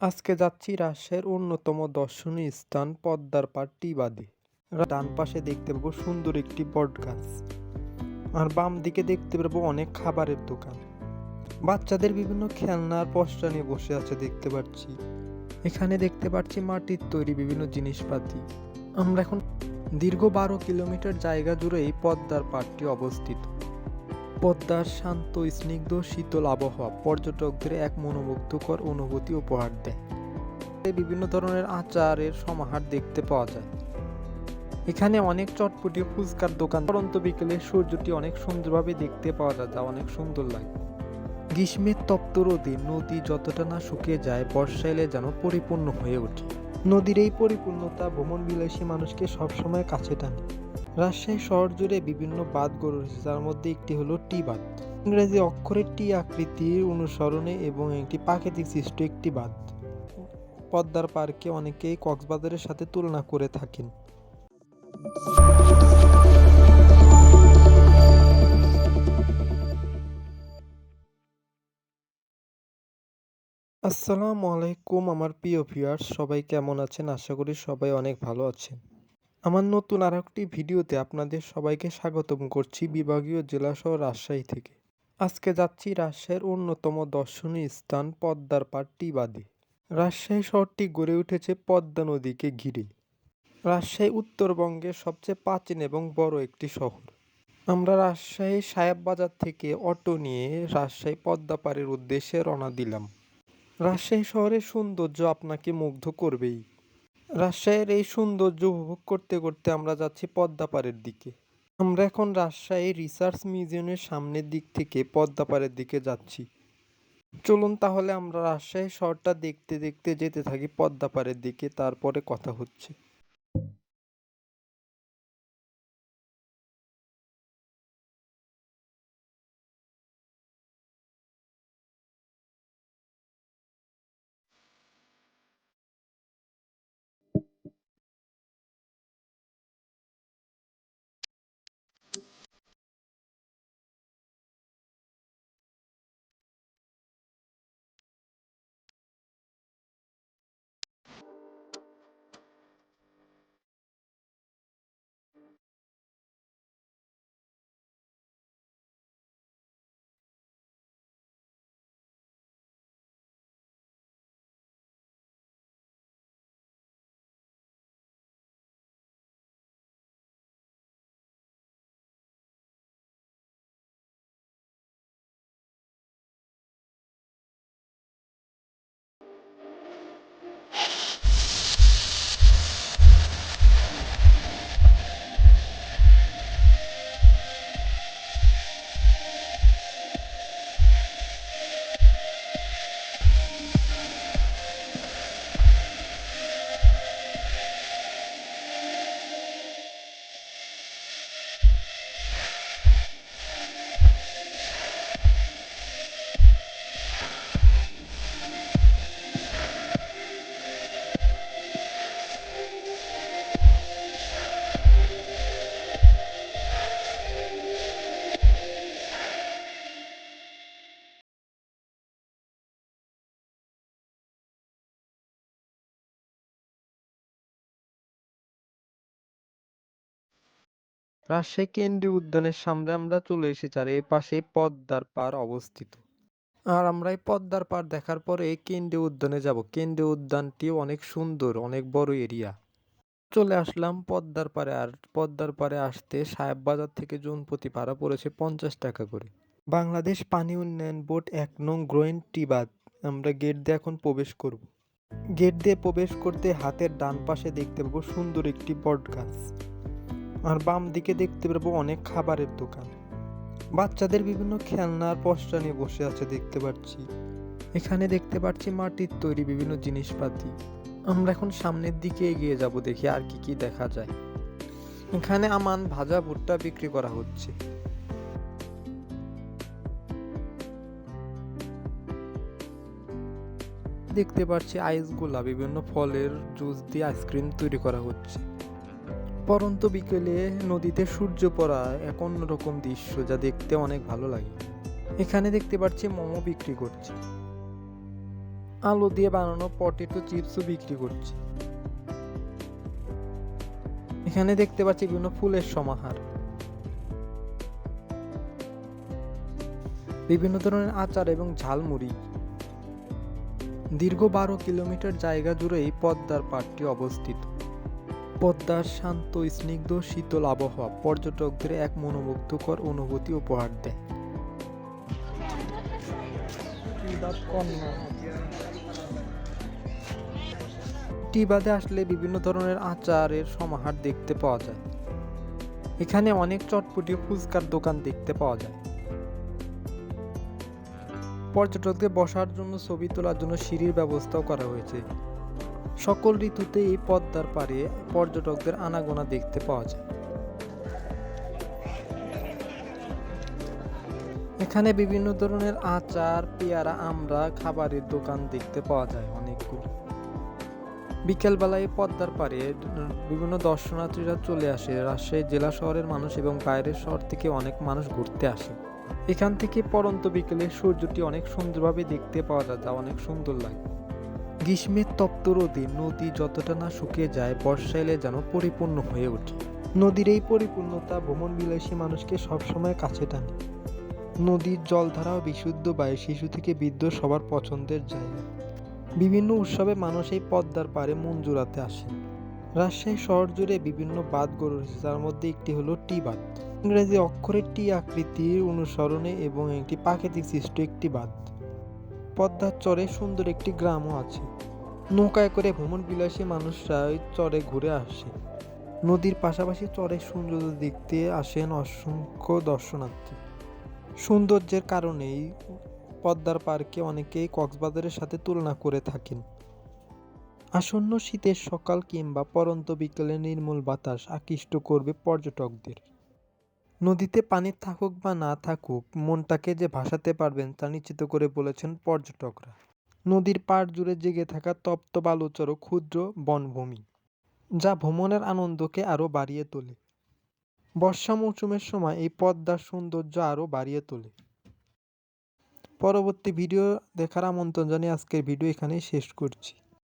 আজকে যাচ্ছি রাজশাহীর অন্যতম দর্শনীয় স্থান পদ্মার পাড় টিবাদে। ডান পাশে দেখতে পাবো সুন্দর একটি বট গাছ। আর বাম দিকে দেখতে পাবো অনেক খাবারের দোকান। বাচ্চাদের বিভিন্ন খেলনার পশরা নিয়ে বসে আছে দেখতে পাচ্ছি। এখানে দেখতে পাচ্ছি মাটির তৈরি বিভিন্ন জিনিসপাতি। আমরা এখন দীর্ঘ বারো কিলোমিটার জায়গা জুড়ে এই পদ্মার পাড়টি অবস্থিত। পদ্মার শান্ত, স্নিগ্ধ, শীতল আবহাওয়া পর্যটকদের এক মনোমুগ্ধকর অনুভূতি উপহার দেয়। বিভিন্ন ধরনের আচারের সমাহার দেখতে পাওয়া যায়। এখানে অনেক চটপটি ফুচকার দোকান। পরন্ত বিকেলে সূর্যটি অনেক সুন্দরভাবে দেখতে পাওয়া যায়, যা অনেক সুন্দর লাগে। গ্রীষ্মের তপ্ত রোদে নদী যতটা না শুকিয়ে যায়, বর্ষা এলে যেন পরিপূর্ণ হয়ে ওঠে। নদীর এই পরিপূর্ণতা ভ্রমণ বিলাসী মানুষকে সবসময় কাছে টানে। রাজশাহী শহর জুড়ে বিভিন্ন বাঁধ গড়ে উঠেছে, যার মধ্যে একটি হলো টি বাঁধ। ইংরেজি অক্ষরের টি আকৃতির অনুসরণে এবং একটি প্রাকৃতিক সৃষ্ট একটি বাঁধ। পদ্মার পার্কে অনেকেই কক্সবাজারের সাথে তুলনা করে থাকেন। আসসালামু আলাইকুম, আমার প্রিয় ভিউয়ার্স সবাই কেমন আছেন? আশা করি সবাই অনেক ভালো আছেন। আমার নতুন আর একটি ভিডিওতে আপনাদের সবাইকে স্বাগতম করছি বিভাগীয় জেলা শহর রাজশাহী থেকে। আজকে যাচ্ছি রাজশাহীর অন্যতম দর্শনীয় স্থান পদ্মার পাড় টিবাদে রাজশাহী শহরটি গড়ে উঠেছে পদ্মা নদীকে ঘিরে। রাজশাহী উত্তরবঙ্গের সবচেয়ে প্রাচীন এবং বড় একটি শহর। আমরা রাজশাহী সাহেব বাজার থেকে অটো নিয়ে রাজশাহী পদ্মা পাড়ের উদ্দেশ্যে রওনা দিলাম। রাজশাহী শহরের সৌন্দর্য আপনাকে মুগ্ধ করবেই। রাজশাহীর এই সৌন্দর্য উপভোগ করতে করতে আমরা যাচ্ছি পদ্মাপাড়ের দিকে। আমরা এখন রাজশাহী রিসার্চ মিউজিয়ামের সামনের দিক থেকে পদ্মাপাড়ের দিকে যাচ্ছি। চলুন তাহলে আমরা রাজশাহী শহরটা দেখতে দেখতে যেতে থাকি পদ্মাপাড়ের দিকে, তারপরে কথা হচ্ছে। রাজশাহী কেন্দ্রীয় উদ্যানের সামনে আমরা চলে এসেছি, আর এই পাশে পদ্মার পাড় অবস্থিত। আর আমরা এই পদ্মার পাড় দেখার পরে কেন্দ্রীয় উদ্যানে যাব। কেন্দ্রীয় উদ্যানটি অনেক সুন্দর, অনেক বড় এরিয়া চলে আসলাম পদ্মার পাড়ে, আর পদ্মার পাড়ে আসতে সাহেব বাজার থেকে জুন প্রতি ভাড়া পড়েছে পঞ্চাশ টাকা করে। বাংলাদেশ পানি উন্নয়ন বোর্ড এক নং গ্রোয়েন টিবাদ, আমরা গেট দিয়ে এখন প্রবেশ করব। গেট দিয়ে প্রবেশ করতে হাতের ডান পাশে দেখতে পাবো সুন্দর একটি বট গাছ আর বাম দিকে দেখতে পাবো অনেক খাবারের দোকান। বাচ্চাদের বিভিন্ন খেলনার পশরা নিয়ে বসে আছে দেখতে পাচ্ছি। এখানে দেখতে পাচ্ছি মাটির তৈরি বিভিন্ন জিনিসপাতি। আমরা এখন সামনের দিকে এগিয়ে যাব দেখি আর কি কি দেখা যায়। এখানে আমান ভাজা ভুট্টা বিক্রি করা হচ্ছে। দেখতে পাচ্ছি আইসগুলা বিভিন্ন ফলের জুস দিয়ে আইসক্রিম তৈরি করা হচ্ছে। পরন্ত বিকেলে নদীতে সূর্য পড়া এক অন্যরকম দৃশ্য যা দেখতে অনেক ভালো লাগে। এখানে দেখতে পাচ্ছি মোমো বিক্রি করছে। আলু দিয়ে বানানো পটেটো চিপসও বিক্রি করছে। এখানে দেখতে পাচ্ছি বিভিন্ন ফুলের সমাহার। বিভিন্ন ধরনের আচার এবং ঝালমুড়ি। দীর্ঘ বারো কিলোমিটার জায়গা জুড়ে এই পদ্মার পাড়টি অবস্থিত। পদ্মার শান্ত, স্নিগ্ধ, শীতল আবহাওয়া পর্যটকদের এক মনোমুগ্ধকর অনুভূতি উপহার দেয়। টিবাদে আসলে বিভিন্ন ধরনের আচারের সমাহার দেখতে পাওয়া যায়। এখানে অনেক চটপটি ফুচকার দোকান দেখতে পাওয়া যায়। পর্যটকদের বসার জন্য, ছবি তোলার জন্য সিঁড়ির ব্যবস্থাও করা হয়েছে। সকল ঋতুতে এই পদ্মার পাড়ে পর্যটকদের আনাগোনা দেখতে পাওয়া যায়। এখানে বিভিন্ন ধরনের আচার, পেয়ারা আমরা খাবারের দোকান দেখতে পাওয়া যায় অনেকগুলো। বিকেলবেলায় পদ্মার পাড়ে বিভিন্ন দর্শনার্থীরা চলে আসে। রাজশাহী জেলা শহরের মানুষ এবং বাইরের শহর থেকে অনেক মানুষ ঘুরতে আসে। এখান থেকে পরন্ত বিকেলে সূর্যটি অনেক সুন্দরভাবে দেখতে পাওয়া যায়, যা অনেক সুন্দর লাগে। গ্রীষ্মের তপ্ত রোদে নদী যতটা না শুকিয়ে যায়, বর্ষা এলে যেন পরিপূর্ণ হয়ে ওঠে। নদীর এই পরিপূর্ণতা ভ্রমণ বিলাসী মানুষকে সবসময় কাছে টানে। নদীর জলধারা বিশুদ্ধ বায়ু শিশু থেকে বৃদ্ধ সবার পছন্দের জায়গা। বিভিন্ন উৎসবে মানুষ এই পদ্মার পাড়ে মন জোড়াতে আসেন। রাজশাহী শহর জুড়ে বিভিন্ন বাঁধ গড়ে উঠেছে, যার মধ্যে একটি হলো টি বাঁধ। ইংরেজি অক্ষরের টি আকৃতির অনুসরণে এবং একটি প্রাকৃতিক সৃষ্ট একটি বাঁধ। পদ্মার চরে সুন্দর একটি গ্রামও আছে। নৌকায় করে ভ্রমণ বিলাসী মানুষরা ওই চরে ঘুরে আসে। নদীর পাশাপাশি চরের সৌন্দর্য দেখতে আসেন অসংখ্য দর্শনার্থী। সৌন্দর্যের কারণেই পদ্মার পার্কে অনেকেই কক্সবাজারের সাথে তুলনা করে থাকেন। আসন্ন শীতের সকাল কিংবা পরন্ত বিকেলে নির্মূল বাতাস আকৃষ্ট করবে পর্যটকদের। নদীতে পানি থাকুক বা না থাকুক, মনটাকে যে ভাসাতে পারবেন তা নিশ্চিত করে বলেছেন পর্যটকরা। নদীর পাড় জুড়ে জেগে থাকা তপ্ত বালুচর ক্ষুদ্র বনভূমি, যা ভ্রমণের আনন্দকে আরও বাড়িয়ে তোলে। বর্ষা মৌসুমের সময় এই পদ্মার সৌন্দর্য আরও বাড়িয়ে তোলে। পরবর্তী ভিডিও দেখার আমন্ত্রণ জানিয়ে আজকের ভিডিও এখানেই শেষ করছি।